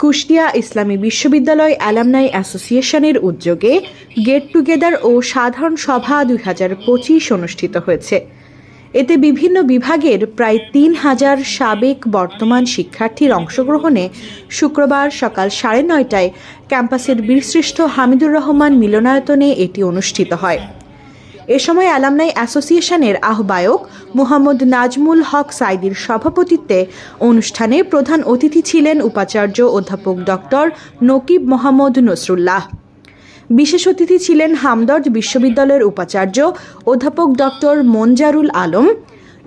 কুষ্টিয়া ইসলামী বিশ্ববিদ্যালয় অ্যালামনাই অ্যাসোসিয়েশনের উদ্যোগে গেট টুগেদার ও সাধারণ সভা দুই হাজার পঁচিশ অনুষ্ঠিত হয়েছে। এতে বিভিন্ন বিভাগের প্রায় তিন হাজার সাবেক বর্তমান শিক্ষার্থীর অংশগ্রহণে শুক্রবার সকাল সাড়ে নয়টায় ক্যাম্পাসের বীরশ্রেষ্ঠ হামিদুর রহমান মিলনায়তনে এটি অনুষ্ঠিত হয়। এ সময় অ্যালামনাই অ্যাসোসিয়েশনের আহ্বায়ক মোহাম্মদ নাজমুল হক সাইদির সভাপতিত্বে অনুষ্ঠানে প্রধান অতিথি ছিলেন উপাচার্য অধ্যাপক ডক্টর নকিব মোহাম্মদ নসরুল্লাহ। বিশেষ অতিথি ছিলেন হামদর্দ বিশ্ববিদ্যালয়ের উপাচার্য অধ্যাপক ডক্টর মনজারুল আলম,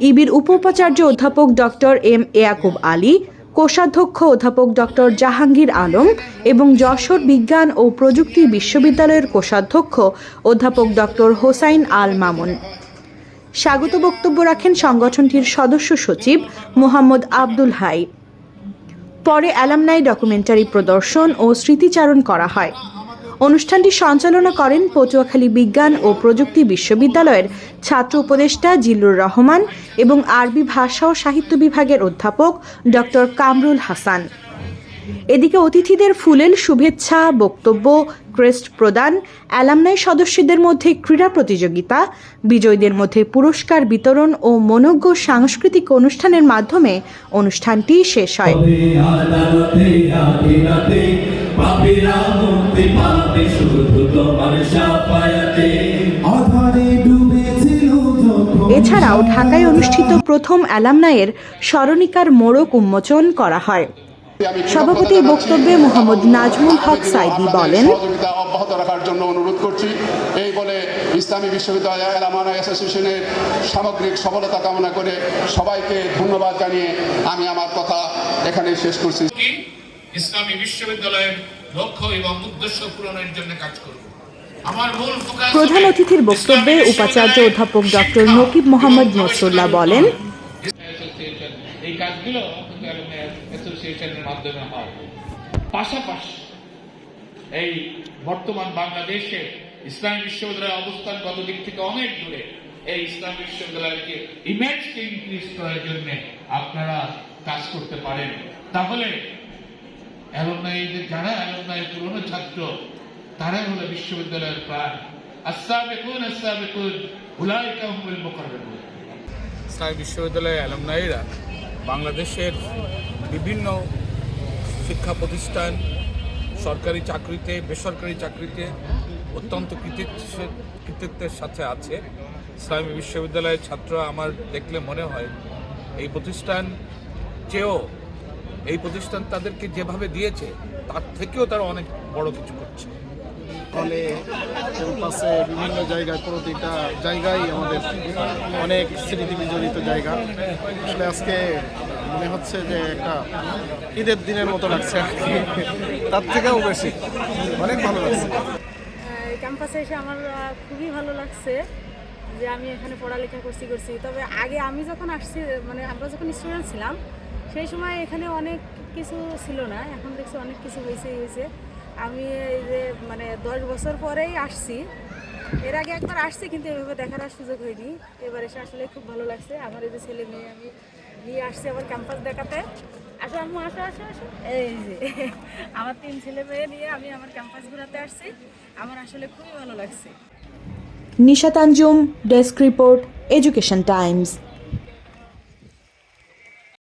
ইবির উপ উপাচার্য অধ্যাপক ডক্টর এম এয়াকুব আলী কোষাধ্যক্ষ অধ্যাপক ডক্টর জাহাঙ্গীর আলম এবং যশোর বিজ্ঞান ও প্রযুক্তি বিশ্ববিদ্যালয়ের কোষাধ্যক্ষ অধ্যাপক ডক্টর হোসাইন আল মামুন। স্বাগত বক্তব্য রাখেন সংগঠনটির সদস্য সচিব মোহাম্মদ আব্দুল হাই। পরে অ্যালামনাই ডকুমেন্টারি প্রদর্শন ও স্মৃতিচারণ করা হয়। অনুষ্ঠানটি সঞ্চালনা করেন পটুয়াখালী বিজ্ঞান ও প্রযুক্তি বিশ্ববিদ্যালয়ের ছাত্র উপদেষ্টা জিল্লুর রহমান এবং আরবি ভাষা ও সাহিত্য বিভাগের অধ্যাপক ডক্টর কামরুল হাসান। এদিকে অতিথিদের ফুলেল শুভেচ্ছা, বক্তব্য, ক্রেস্ট প্রদান, অ্যালামনাই সদস্যদের মধ্যে ক্রীড়া প্রতিযোগিতা, বিজয়ীদের মধ্যে পুরস্কার বিতরণ ও মনোজ্ঞ সাংস্কৃতিক অনুষ্ঠানের মাধ্যমে অনুষ্ঠানটি শেষ হয়। পাপীরা মুক্তি পাবে শুধু তোমার সাফায়াতে। আধারে ডুবেছিল এছাড়াও ঢাকায় অনুষ্ঠিত প্রথম অ্যালামনাইয়ের স্মরণিকার মোড়ক উন্মোচন করা হয়। সভাপতির বক্তব্যে মোহাম্মদ নাজমুল হক সাইদি বলেন অব্যাহত রাখার জন্য অনুরোধ করছি। এই বলে ইসলামী বিশ্ববিদ্যালয় আলামানা অ্যাসোসিয়েশনের সামগ্রিক সফলতা কামনা করে সবাইকে ধন্যবাদ জানিয়ে আমি আমার কথা এখানে শেষ করছি। ইসলামী বিশ্ববিদ্যালয়ের লক্ষ্য এবং উদ্দেশ্য পূরণের জন্য কাজ করব। প্রধান অতিথির বক্তব্যে উপাচার্য অধ্যাপক ডক্টর নকিব মোহাম্মদ নসরুল্লাহ বলেন এই কাজগুলো অ্যাসোসিয়েশনের মাধ্যমে হয়। পাশাপাশি এই বর্তমান বাংলাদেশে ইসলামী বিশ্ববিদ্যালয়ের অবস্থান গত দিক থেকে অনেক দূরে এই ইসলাম বিশ্ববিদ্যালয়কে ইমেজকে ইনক্রিজ করার জন্য আপনারা কাজ করতে পারেন। তাহলে অ্যালুমনাই যারা অ্যালুমনাই পুরনো ছাত্র, তারাই হলো বিশ্ববিদ্যালয়ের প্রাণ। আসাবেকুন আসাবেকুন উলাইকা হুমুল মুকাররাবুন। ইসলামী বিশ্ববিদ্যালয়ের অ্যালামনাইরা বাংলাদেশের বিভিন্ন শিক্ষা প্রতিষ্ঠান, সরকারি চাকরিতে, বেসরকারি চাকরিতে অত্যন্ত কৃতিত্বের কৃতিত্বের সাথে আছে। ইসলামী বিশ্ববিদ্যালয়ের ছাত্ররা আমার দেখলে মনে হয় এই প্রতিষ্ঠান চেয়েও এই প্রতিষ্ঠান তাদেরকে যেভাবে দিয়েছে তার থেকেও তারা অনেক বড় কিছু করছে। ফলে ক্যাম্পাসে বিভিন্ন জায়গায় প্রতিটা জায়গায় আমাদের অনেক স্মৃতি বিজড়িত জায়গা। আসলে আজকে মনে হচ্ছে যে একটা ঈদের দিনের মতো লাগছে তার থেকেও বেশি। অনেক ভালো লাগছে। এই ক্যাম্পাসে এসে আমার খুবই ভালো লাগছে যে আমি এখানে পড়ালেখা করছি করছি। তবে আগে আমি যখন আসছি মানে আমরা যখন স্টুডেন্ট ছিলাম সেই সময় এখানে অনেক কিছু ছিল না, এখন দেখছি অনেক কিছু হয়েছে হয়েছে। আমি এই যে মানে দশ বছর পরেই আসছি। এর আগে একবার আসছি কিন্তু এভাবে দেখার আর সুযোগ হয়নি। এবার এসে আসলে খুব ভালো লাগছে। আমার এই যে ছেলে মেয়ে, আমি নিয়ে আসছি আমার ক্যাম্পাস দেখাতে। আসো আমি আসো আসো আসো। এই যে, আমার তিন ছেলে মেয়ে নিয়ে আমি আমার ক্যাম্পাস ঘোরাতে আসছি। আমার আসলে খুবই ভালো লাগছে। Nishat Anjum desk report, education times.